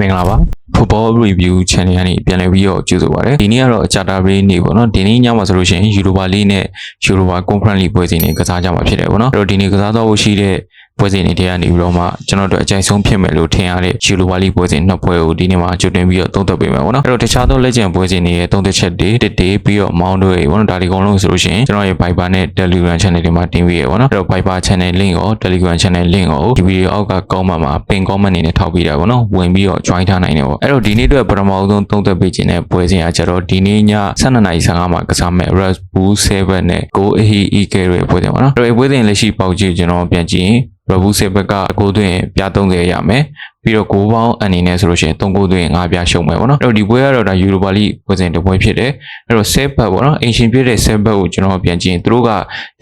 မင်္ဂလာပါ Football Review Channel ကနေပြန်လည်ပြီးတော့ကြိုဆိုပါရစေဒီနေ့ကတော့အချာတာရေးနေ့ပေါ့နော်ဒီနေ့ညမှာဆိုလို့ရှိရင် Europa League နဲ့ Europa Conference League ပွဲစဉ်တွေကစားကြမှာဖြစ်တယ်ပေါ့နော်အဲ့တော့ဒီနေ့ကစားတော့ရှိတဲ့ ပွဲစဉ်တွေထဲကနေပြီးတော့မှကျွန်တော်တို့အကြိုက်ဆုံးဖြစ်မယ်လို့ထင်ရတဲ့ Europa League ပွဲစဉ်နှစ်ပွဲကိုဒီနေ့မှာကြိုတင်ပြီးတော့သုံးသပ်ပေးမယ်ပေါ့နော်အဲ့တော့တခြားသောလက်ကျန်ပွဲစဉ်တွေရဲ့သုံးသပ်ချက်တွေတစ်တေးပြီးတော့မောင်းတို့ရေပေါ့နော်ဒါဒီအကုန်လုံးဆိုလို့ရှိရင်ကျွန်တော်ရဲ့ Viber နဲ့ Telegram Channel တွေမှာတင်ပေးရပေါ့နော်အဲ့တော့ Viber Channel link ရော Telegram Channel link ရောဒီဗီဒီယိုအောက်က comment မှာ pin comment အနေနဲ့ထောက်ပေးတာပေါ့နော်ဝင်ပြီးတော့ join ထားနိုင်တယ်ပေါ့အဲ့တော့ဒီနေ့အတွက်ပထမဆုံးသုံးသပ်ပေးခြင်းတဲ့ပွဲစဉ်ကကျတော့ဒီနေ့ည12:15မှာကစားမဲ့ Red Bull 7နဲ့ Go Ahe EK ရဲ့ပွဲစဉ်ပေါ့နော်အဲ့တော့ဒီပွဲစဉ်လက်ရှိပေါက်ကြည့်ကျွန်တော်ပြန်ကြည့်ရင် Red Bull 7ဘက်ကကိုသွင်းပြ30ရမယ်ပြီးတော့ကိုပေါင်းအနေနဲ့ဆိုလို့ရှိရင်3ကိုသွင်း5ပြရှုံမယ်ပေါ့နော်အဲ့တော့ဒီပွဲကတော့ဒါ Europa League ပွဲစဉ်တစ်ပွဲဖြစ်တယ်အဲ့တော့7ဘက်ပေါ့နော်အင်ရှင်ပြည့်တဲ့7ဘက်ကိုကျွန်တော်ပြန်ကြည့်ရင်သူတို့က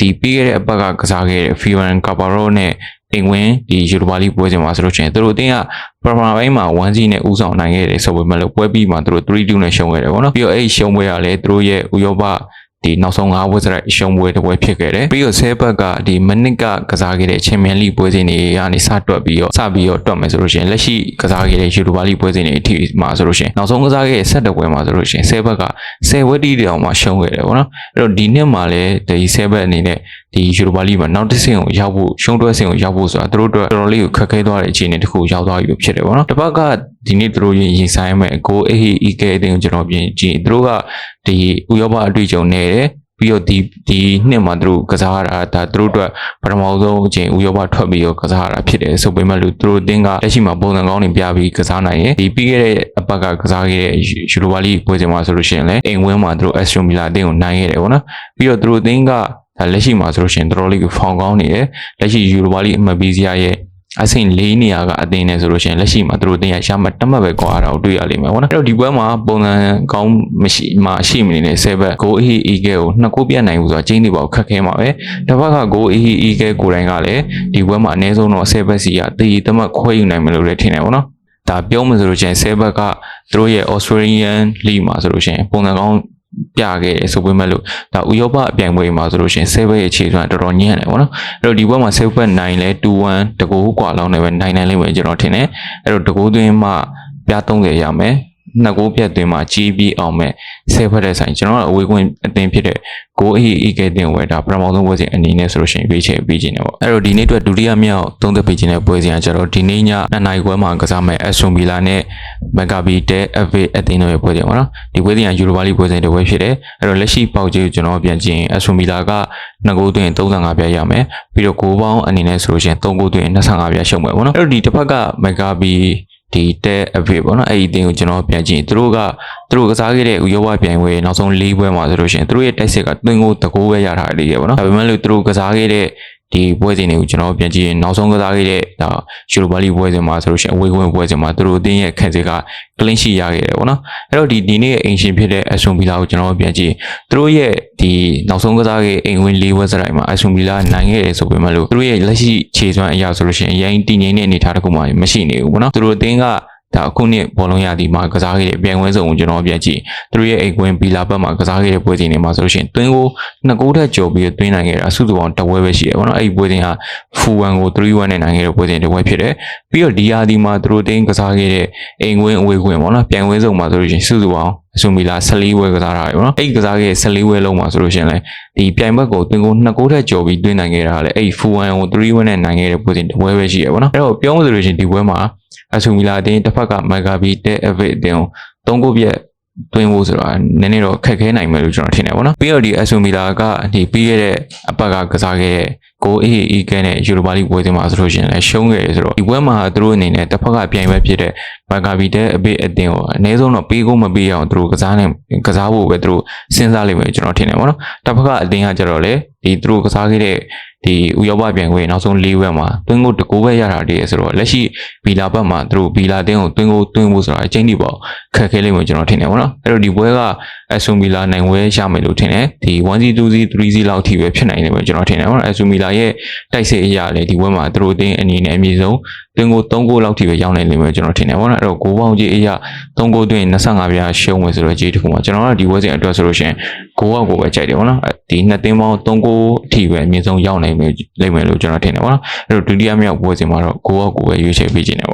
ဒီပြီးခဲ့တဲ့အပတ်ကကစားခဲ့တဲ့ Fiorent Caparo နဲ့အင်ဝင်ဒီ Europa League ပွဲစဉ်မှာဆိုလို့ရှိရင်သူတို့အတင်းကပထမပိုင်းမှာ1-0နဲ့ဦးဆောင်နိုင်ခဲ့တယ်ဆိုပေမဲ့လို့ပွဲပြီးမှသူတို့3-2နဲ့ရှုံးခဲ့တယ်ပေါ့နော်ပြီးတော့အဲ့ဒီရှုံးပွဲကလည်းသူတို့ရဲ့ဥရောပ ဒီနောက်ဆုံး၅ဝက်စရိုက်ရှုံးပွဲတစ်ပွဲဖြစ်ခဲ့တယ်ပြီးတော့ဆဲဘက်ကဒီမနစ်ကကစားခဲ့တဲ့ချန်ပီယံလိပွဲစဉ်တွေကနေစတွက်ပြီးတော့စပြီးတော့တွက်မယ်ဆိုလို့ရှိရင်လက်ရှိကစားခဲ့တဲ့ယူရိုပါလိပွဲစဉ်တွေအထိမှာဆိုလို့ရှိရင်နောက်ဆုံးကစားခဲ့တဲ့ဆက်တစ်ပွဲမှာဆိုလို့ရှိရင်ဆဲဘက်က10ဝက်တီတောင်မှရှုံးခဲ့တယ်ပေါ့နော်အဲ့တော့ဒီနှစ်မှာလည်းဒီဆဲဘက်အနေနဲ့ ဒီယူရိုပါလိမှာနောက်တစ်ဆင့်ကိုရောက်ဖို့ရှုံးတွဲဆင့်ကိုရောက်ဖို့ဆိုတာသူတို့အတွက်တော်တော်လေးကိုခက်ခဲသွားတဲ့အခြေအနေတစ်ခုရောက်သွားပြီဖြစ်တယ်ပေါ့နော်တစ်ပတ်ကဒီနေ့သူတို့ရင်ဆိုင်မဲ့ကိုအေဟီအီကေအတင်းကိုကျွန်တော်ပြင်ကြည့်သူတို့ကဒီဥရောပအတွေ့အကြုံနေတယ်ပြီးတော့ဒီဒီနှစ်မှာသူတို့ကစားရတာဒါသူတို့အတွက်ပထမဆုံးအချိန်ဥရောပထွက်ပြီးတော့ကစားရတာဖြစ်တယ်ဆိုပေမဲ့လို့သူတို့အတင်းကလက်ရှိမှာပုံစံကောင်းတွေပြပြီးကစားနိုင်ရင်ဒီပြီးခဲ့တဲ့အပတ်ကကစားခဲ့တဲ့ယူရိုပါလိပွဲစဉ်မှာဆိုလို့ရှိရင်လည်းအိမ်ဝင်းမှာသူတို့အက်စထရိုမီလာအတင်းကိုနိုင်ခဲ့တယ်ပေါ့နော်ပြီးတော့သူတို့အတင်းက ဒါလက်ရှိမှာဆိုလို့ရှိရင်တော်တော်လေးကိုဖောင်ကောင်းနေတယ်လက်ရှိယူရိုပါလိအမတ်ဘီဇီယာရဲ့အဆင့်၄နေရာကအသင်းနဲ့ဆိုလို့ရှိရင်လက်ရှိမှာသူတို့တင်ရရှာမှတ်တတ်မှတ်ပဲကွာတာကိုတွေ့ရလိမ့်မယ်ပေါ့နော်အဲ့တော့ဒီပွဲမှာပုံစံကောင်းမရှိမှရှိမနေနဲ့7ဘက် goal e e ကကိုနှစ်ကိုပြတ်နိုင်ဘူးဆိုတာချင်းနေပါခက်ခဲမှာပဲတစ်ဘက်က goal e e ကကိုယ်တိုင်ကလည်းဒီပွဲမှာအနည်းဆုံးတော့7ဘက်စီကတည်တမတ်ခွဲယူနိုင်မယ်လို့လည်းထင်တယ်ပေါ့နော်ဒါပြောမှဆိုလို့ရှိရင်7ဘက်ကသူတို့ရဲ့ Australian League မှာဆိုလို့ရှိရင်ပုံစံကောင်း ပြခဲ့တယ်ဆိုပေမဲ့လို့ဒါဥရောပအပြိုင်ပွဲမှာဆိုလို့ရှိရင်7ဘက်ရဲ့ခြေစွမ်းတော်တော်ညံ့တယ်ပေါ့နော်အဲ့တော့ဒီဘက်မှာ7ဘက်နိုင်လဲ2-1တကူကွာလောက်နဲ့ပဲနိုင်နိုင်လိမ့်မယ်ကျွန်တော်ထင်တယ်အဲ့တော့တကူသွင်းမှပြ30ရမယ် နှစ်ကိုပြတ်သွင်းမှာကြီးပြီးအောင်မဲ့ဆဲဖက်တဲ့ဆိုင်ကျွန်တော်ကအဝေးကွင်းအတင်းဖြစ်တဲ့ကိုအေးအေးကဲတင်ဝဲဒါပထမဆုံးပွဲစဉ်အနေနဲ့ဆိုလို့ရှိရင်ပြေးချေပေးခြင်းတယ်ပေါ့အဲ့တော့ဒီနေ့အတွက်ဒုတိယမြောက်သုံးသက်ပေးခြင်းတဲ့ပွဲစဉ်ကကျတော့ဒီနေ့ည2နာရီခွဲမှာကစားမဲ့အက်ဆွန်ဗီလာနဲ့မဂါဘီတဲအဗေအတင်းတို့ရဲ့ပွဲစဉ်ပေါ့နော်ဒီပွဲစဉ်ကယူရိုပါလိပွဲစဉ်တစ်ပွဲဖြစ်တယ်အဲ့တော့လက်ရှိပေါက်ကြီးကိုကျွန်တော်ပြန်ကြည့်ရင်အက်ဆွန်ဗီလာက2ဂိုးသွင်း35ပြရမယ်ပြီးတော့ကိုပေါင်းအနေနဲ့ဆိုလို့ရှိရင်3ဂိုးသွင်း25ပြရှုံးမယ်ပေါ့နော်အဲ့တော့ဒီတစ်ဖက်ကမဂါဘီ ဒီတဲ့အဖေပေါ့နော်အဲ့ဒီအတင်းကိုကျွန်တော်ပြန်ကြည့်သူတို့ကသူတို့ကစားခဲ့တဲ့ဥရောပပြိုင်ပွဲနောက်ဆုံး၄ပွဲမှာဆိုလို့ရှိရင်သူတို့ရဲ့တိုက်စစ်ကသွင်းကိုတကိုးပဲရထားတယ်ပေါ့နော်ဒါပေမဲ့လို့သူတို့ကစားခဲ့တဲ့ ဒီပွဲစဉ်တွေကိုကျွန်တော်ပြန်ကြည့်ရင်နောက်ဆုံးကစားခဲ့တဲ့ဒါယူရိုပါလိပွဲစဉ်မှာဆိုလို့ရှိရင်အဝေးကွင်းပွဲစဉ်မှာသူတို့အတင်းရဲ့ခံစစ်ကကလင်းရှိရခဲ့တယ်ပေါ့နော်အဲ့တော့ဒီဒီနေ့အင်ရှင်ဖြစ်တဲ့အဆွန်ဘီလာကိုကျွန်တော်ပြန်ကြည့်သူတို့ရဲ့ဒီနောက်ဆုံးကစားခဲ့အိမ်ဝင်၄ပွဲစတိုင်းမှာအဆွန်ဘီလာနိုင်ခဲ့တယ်ဆိုပေမဲ့လို့သူတို့ရဲ့လက်ရှိခြေစွမ်းအရာဆိုလို့ရှိရင်အရင်တည်ငြိမ်တဲ့အနေအထားတစ်ခုမှမရှိနေဘူးပေါ့နော်သူတို့အတင်းက ဒါအခုနှစ်ဘောလုံးရသည်မှာကစားခဲ့တဲ့ပြန်ဝဲစုံကိုကျွန်တော်ပြန်ကြည့်သူတို့ရဲ့အိမ်ကွင်းဘီလာဘက်မှာကစားခဲ့တဲ့ပွဲစဉ်တွေမှာဆိုလို့ရှိရင်တွင်းကိုနှစ်ကိုးထက်ကျော်ပြီးတွင်းနိုင်ခဲ့တာစုစုပေါင်းတစ်ဝဲပဲရှိတယ်ပေါ့နော်အဲ့ဒီပွဲစဉ်ဟာဖူဝမ်ကို3-1နဲ့နိုင်ခဲ့တဲ့ပွဲစဉ်တစ်ဝဲဖြစ်တယ်ပြီးတော့ဒီယာဒီမှာသူတို့တင်းကစားခဲ့တဲ့အိမ်ကွင်းအဝေးကွင်းပေါ့နော်ပြန်ဝဲစုံမှာဆိုလို့ရှိရင်စုစုပေါင်းအဆူမီလာ14ဝဲကစားတာပဲပေါ့နော်အဲ့ဒီကစားခဲ့တဲ့14ဝဲလုံးမှာဆိုလို့ရှိရင်လည်းဒီပြိုင်ဘက်ကိုတွင်းကိုနှစ်ကိုးထက်ကျော်ပြီးတွင်းနိုင်ခဲ့တာလည်းအဲ့ဒီဖူဝမ်ကို3-1နဲ့နိုင်ခဲ့တဲ့ပွဲစဉ်တစ်ဝဲပဲရှိတယ်ပေါ့နော်အဲ့တော့ပြောမှဆိုလို့ရှိရင်ဒီပွဲမှာ အဆူမီလာအတင်းတစ်ဖက်ကမဂါဘီတဲ့အဗစ်အတင်းကိုသုံးခုပြက်တွင်းဖို့ဆိုတော့နည်းနည်းတော့ခက်ခဲနိုင်မယ်လို့ကျွန်တော်ထင်တယ်ပေါ့နော်ပြီးတော့ဒီအဆူမီလာကဒီပြီးခဲ့တဲ့အပတ်ကကစားခဲ့တဲ့ ကိုအေးအေးကဲနဲ့ယူရိုပါလိပွဲစဉ်မှာဆိုလို့ရှိရင်လည်းရှုံးခဲ့ရဆိုတော့ဒီပွဲမှာသူတို့အနေနဲ့တစ်ဖက်ကပြိုင်ပွဲဖြစ်တဲ့မဂါဘီတဲ့အဗစ်အတင်းကိုအနည်းဆုံးတော့ပေးကုန်မပေးအောင်သူတို့ကစားနေကစားဖို့ပဲသူတို့စဉ်းစားလိမ့်မယ်ကျွန်တော်ထင်တယ်ပေါ့နော်တစ်ဖက်ကအတင်းကကြတော့လေဒီသူတို့ကစားခဲ့တဲ့ဒီဥရောပပြိုင်ပွဲနောက်ဆုံး၄ဝက်မှာတွင်းကိုတကိုးပဲရတာတည်းဆိုတော့လက်ရှိဘီလာဘက်မှာသူတို့ဘီလာတင်းကိုတွင်းကိုတွင်းဖို့ဆိုတာအချင်းဒီပေါ့ခက်ခဲလိမ့်မယ်ကျွန်တော်ထင်တယ်ပေါ့နော်အဲ့တော့ဒီပွဲကအဆူမီလာနိုင်ဝဲရမယ်လို့ထင်တယ်ဒီ 1C 2C 3C လောက်ထိပဲဖြစ်နိုင်တယ်ပဲကျွန်တော်ထင်တယ်ပေါ့နော်အဆူမီလာရဲ့တိုက်စစ်အရာလေဒီပွဲမှာသူတို့တင်းအနေနဲ့အမြင့်ဆုံးတွင်းကို3ဂိုးလောက်ထိပဲရောက်နိုင်လိမ့်မယ်ကျွန်တော်ထင်တယ်ပေါ့နော်အဲ့တော့ဂိုးပေါင်းကြီးအရာ3ဂိုးတွင်း25ပြားရှုံးမယ်ဆိုတော့ကြီးတစ်ခုမှာကျွန်တော်ကဒီပွဲစဉ်အတွက်ဆိုလို့ရှိရင်ဂိုးအောက်ကိုပဲကြိုက်တယ်ပေါ့နော်ဒီနှစ်တင်းပေါင်း3ဂိုးအထိပဲအမြင့်ဆုံးရောက်နိုင်မယ်လိမ့်မယ်လို့ကျွန်တော်ထင်တယ်ပေါ့နော်အဲ့တော့ဒုတိယမြောက်ပွဲစဉ်မှာတော့ဂိုးအောက်ကိုပဲရွေးချယ်ပေးခြင်းတယ်ပေါ့